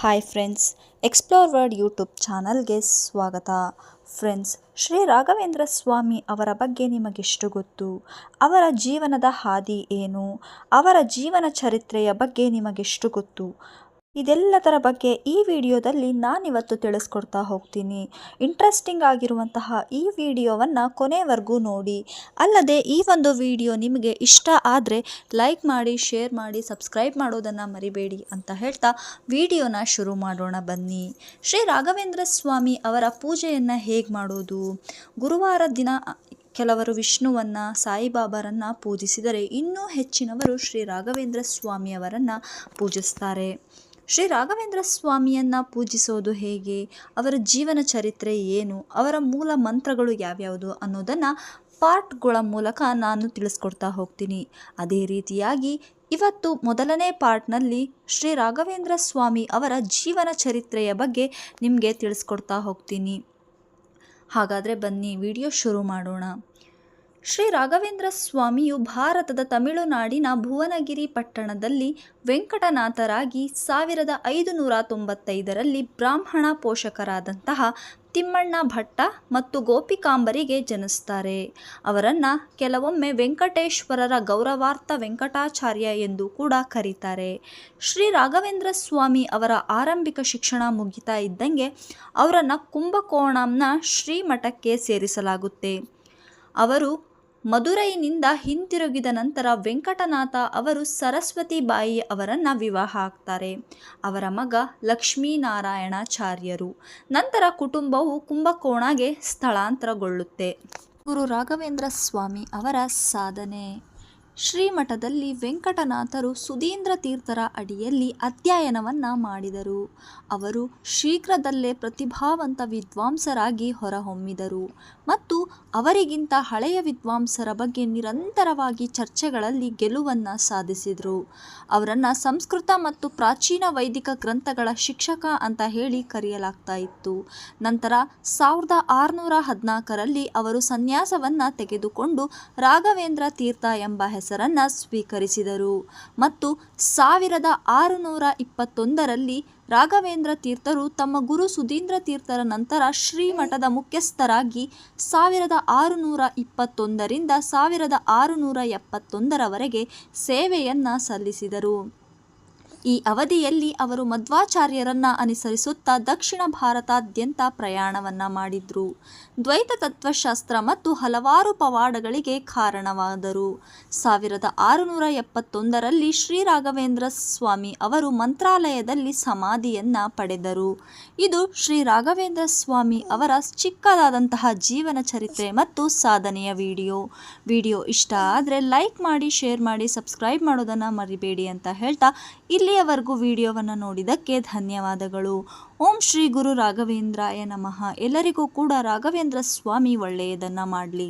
Hi friends explore world YouTube ಚಾನಲ್ಗೆ ಸ್ವಾಗತ. Friends Shri Raghavendra ಸ್ವಾಮಿ ಅವರ ಬಗ್ಗೆ ನಿಮಗೆಷ್ಟು ಗೊತ್ತು? ಅವರ ಜೀವನದ ಹಾದಿ ಏನು? ಅವರ ಜೀವನ ಚರಿತ್ರೆಯ ಬಗ್ಗೆ ನಿಮಗೆಷ್ಟು ಗೊತ್ತು? ಇದೆಲ್ಲದರ ಬಗ್ಗೆ ಈ ವಿಡಿಯೋದಲ್ಲಿ ನಾನಿವತ್ತು ತಿಳಿಸ್ಕೊಡ್ತಾ ಹೋಗ್ತೀನಿ. ಇಂಟ್ರೆಸ್ಟಿಂಗ್ ಆಗಿರುವಂತಹ ಈ ವಿಡಿಯೋವನ್ನು ಕೊನೆವರೆಗೂ ನೋಡಿ. ಅಲ್ಲದೆ ಈ ಒಂದು ವಿಡಿಯೋ ನಿಮಗೆ ಇಷ್ಟ ಆದರೆ ಲೈಕ್ ಮಾಡಿ ಶೇರ್ ಮಾಡಿ ಸಬ್ಸ್ಕ್ರೈಬ್ ಮಾಡೋದನ್ನು ಮರಿಬೇಡಿ ಅಂತ ಹೇಳ್ತಾ ವಿಡಿಯೋನ ಶುರು ಮಾಡೋಣ ಬನ್ನಿ. ಶ್ರೀ ರಾಘವೇಂದ್ರ ಸ್ವಾಮಿ ಅವರ ಪೂಜೆಯನ್ನು ಹೇಗೆ ಮಾಡೋದು? ಗುರುವಾರ ದಿನ ಕೆಲವರು ವಿಷ್ಣುವನ್ನು, ಸಾಯಿಬಾಬಾರನ್ನು ಪೂಜಿಸಿದರೆ ಇನ್ನೂ ಹೆಚ್ಚಿನವರು ಶ್ರೀ ರಾಘವೇಂದ್ರ ಸ್ವಾಮಿಯವರನ್ನು ಪೂಜಿಸ್ತಾರೆ. ಶ್ರೀ ರಾಘವೇಂದ್ರ ಸ್ವಾಮಿಯನ್ನು ಪೂಜಿಸೋದು ಹೇಗೆ? ಅವರ ಜೀವನ ಚರಿತ್ರೆ ಏನು? ಅವರ ಮೂಲ ಮಂತ್ರಗಳು ಯಾವ್ಯಾವುದು ಅನ್ನೋದನ್ನು ಪಾರ್ಟ್ಗಳ ಮೂಲಕ ನಾನು ತಿಳಿಸ್ಕೊಡ್ತಾ ಹೋಗ್ತೀನಿ. ಅದೇ ರೀತಿಯಾಗಿ ಇವತ್ತು ಮೊದಲನೇ ಪಾರ್ಟ್ನಲ್ಲಿ ಶ್ರೀ ರಾಘವೇಂದ್ರ ಸ್ವಾಮಿ ಅವರ ಜೀವನ ಚರಿತ್ರೆಯ ಬಗ್ಗೆ ನಿಮಗೆ ತಿಳಿಸ್ಕೊಡ್ತಾ ಹೋಗ್ತೀನಿ. ಹಾಗಾದರೆ ಬನ್ನಿ, ವಿಡಿಯೋ ಶುರು ಮಾಡೋಣ. ಶ್ರೀ ರಾಘವೇಂದ್ರ ಸ್ವಾಮಿಯು ಭಾರತದ ತಮಿಳುನಾಡಿನ ಭುವನಗಿರಿ ಪಟ್ಟಣದಲ್ಲಿ ವೆಂಕಟನಾಥರಾಗಿ ಸಾವಿರದ ಐದುನೂರ ತೊಂಬತ್ತೈದರಲ್ಲಿ ಬ್ರಾಹ್ಮಣ ಪೋಷಕರಾದಂತಹ ತಿಮ್ಮಣ್ಣ ಭಟ್ಟ ಮತ್ತು ಗೋಪಿಕಾಂಬರಿಗೆ ಜನಿಸ್ತಾರೆ. ಅವರನ್ನು ಕೆಲವೊಮ್ಮೆ ವೆಂಕಟೇಶ್ವರರ ಗೌರವಾರ್ಥ ವೆಂಕಟಾಚಾರ್ಯ ಎಂದು ಕೂಡ ಕರೀತಾರೆ. ಶ್ರೀ ರಾಘವೇಂದ್ರ ಸ್ವಾಮಿ ಅವರ ಆರಂಭಿಕ ಶಿಕ್ಷಣ ಮುಗಿತಾ ಇದ್ದಂಗೆ ಅವರನ್ನು ಕುಂಭಕೋಣಂನ ಶ್ರೀಮಠಕ್ಕೆ ಸೇರಿಸಲಾಗುತ್ತೆ. ಅವರು ಮದುರೈನಿಂದ ಹಿಂತಿರುಗಿದ ನಂತರ ವೆಂಕಟನಾಥ ಅವರು ಸರಸ್ವತಿ ಬಾಯಿ ಅವರನ್ನು ವಿವಾಹ ಆಗ್ತಾರೆ. ಅವರ ಮಗ ಲಕ್ಷ್ಮೀನಾರಾಯಣಾಚಾರ್ಯರು. ನಂತರ ಕುಟುಂಬವು ಕುಂಭಕೋಣಗೆ ಸ್ಥಳಾಂತರಗೊಳ್ಳುತ್ತೆ. ಗುರು ರಾಘವೇಂದ್ರ ಸ್ವಾಮಿ ಅವರ ಸಾಧನೆ. ಶ್ರೀಮಠದಲ್ಲಿ ವೆಂಕಟನಾಥರು ಸುಧೀಂದ್ರ ತೀರ್ಥರ ಅಡಿಯಲ್ಲಿ ಅಧ್ಯಯನವನ್ನು ಮಾಡಿದರು. ಅವರು ಶೀಘ್ರದಲ್ಲೇ ಪ್ರತಿಭಾವಂತ ವಿದ್ವಾಂಸರಾಗಿ ಹೊರಹೊಮ್ಮಿದರು ಮತ್ತು ಅವರಿಗಿಂತ ಹಳೆಯ ವಿದ್ವಾಂಸರ ಬಗ್ಗೆ ನಿರಂತರವಾಗಿ ಚರ್ಚೆಗಳಲ್ಲಿ ಗೆಲುವನ್ನು ಸಾಧಿಸಿದರು. ಅವರನ್ನು ಸಂಸ್ಕೃತ ಮತ್ತು ಪ್ರಾಚೀನ ವೈದಿಕ ಗ್ರಂಥಗಳ ಶಿಕ್ಷಕ ಅಂತ ಹೇಳಿ ಕರೆಯಲಾಗ್ತಾ ಇತ್ತು. ನಂತರ ಸಾವಿರದ ಆರುನೂರ ಹದಿನಾಲ್ಕರಲ್ಲಿ ಅವರು ಸನ್ಯಾಸವನ್ನು ತೆಗೆದುಕೊಂಡು ರಾಘವೇಂದ್ರ ತೀರ್ಥ ಎಂಬ ಹೆಸರನ್ನು ಸ್ವೀಕರಿಸಿದರು. ಮತ್ತು ಸಾವಿರದ ಆರುನೂರ ಇಪ್ಪತ್ತೊಂದರಲ್ಲಿ ರಾಘವೇಂದ್ರ ತೀರ್ಥರು ತಮ್ಮ ಗುರು ಸುಧೀಂದ್ರ ತೀರ್ಥರ ನಂತರ ಶ್ರೀಮಠದ ಮುಖ್ಯಸ್ಥರಾಗಿ ಸಾವಿರದ ಆರುನೂರ ಇಪ್ಪತ್ತೊಂದರಿಂದ ಸಾವಿರದ ಆರುನೂರ ಎಪ್ಪತ್ತೊಂದರವರೆಗೆ ಸೇವೆಯನ್ನು ಸಲ್ಲಿಸಿದರು. ಈ ಅವಧಿಯಲ್ಲಿ ಅವರು ಮಧ್ವಾಚಾರ್ಯರನ್ನು ಅನುಸರಿಸುತ್ತಾ ದಕ್ಷಿಣ ಭಾರತಾದ್ಯಂತ ಪ್ರಯಾಣವನ್ನು ಮಾಡಿದ್ರು. ದ್ವೈತ ತತ್ವಶಾಸ್ತ್ರ ಮತ್ತು ಹಲವಾರು ಪವಾಡಗಳಿಗೆ ಕಾರಣವಾದರು. ಸಾವಿರದ ಆರುನೂರ ಎಪ್ಪತ್ತೊಂದರಲ್ಲಿ ಶ್ರೀ ರಾಘವೇಂದ್ರ ಸ್ವಾಮಿ ಅವರು ಮಂತ್ರಾಲಯದಲ್ಲಿ ಸಮಾಧಿಯನ್ನು ಪಡೆದರು. ಇದು ಶ್ರೀ ರಾಘವೇಂದ್ರ ಸ್ವಾಮಿ ಅವರ ಚಿಕ್ಕದಾದಂತಹ ಜೀವನ ಚರಿತ್ರೆ ಮತ್ತು ಸಾಧನೆಯ ವಿಡಿಯೋ. ವಿಡಿಯೋ ಇಷ್ಟ ಆದರೆ ಲೈಕ್ ಮಾಡಿ, ಶೇರ್ ಮಾಡಿ, ಸಬ್ಸ್ಕ್ರೈಬ್ ಮಾಡೋದನ್ನು ಮರಿಬೇಡಿ ಅಂತ ಹೇಳ್ತಾ ಇಲ್ಲಿಯವರೆಗೂ ವಿಡಿಯೋವನ್ನು ನೋಡಿದ್ದಕ್ಕೆ ಧನ್ಯವಾದಗಳು. ಓಂ ಶ್ರೀ ಗುರು ರಾಘವೇಂದ್ರಾಯ ನಮಃ. ಎಲ್ಲರಿಗೂ ಕೂಡ ರಾಘವೇಂದ್ರ ಸ್ವಾಮಿ ಒಳ್ಳೆಯದನ್ನು ಮಾಡಲಿ.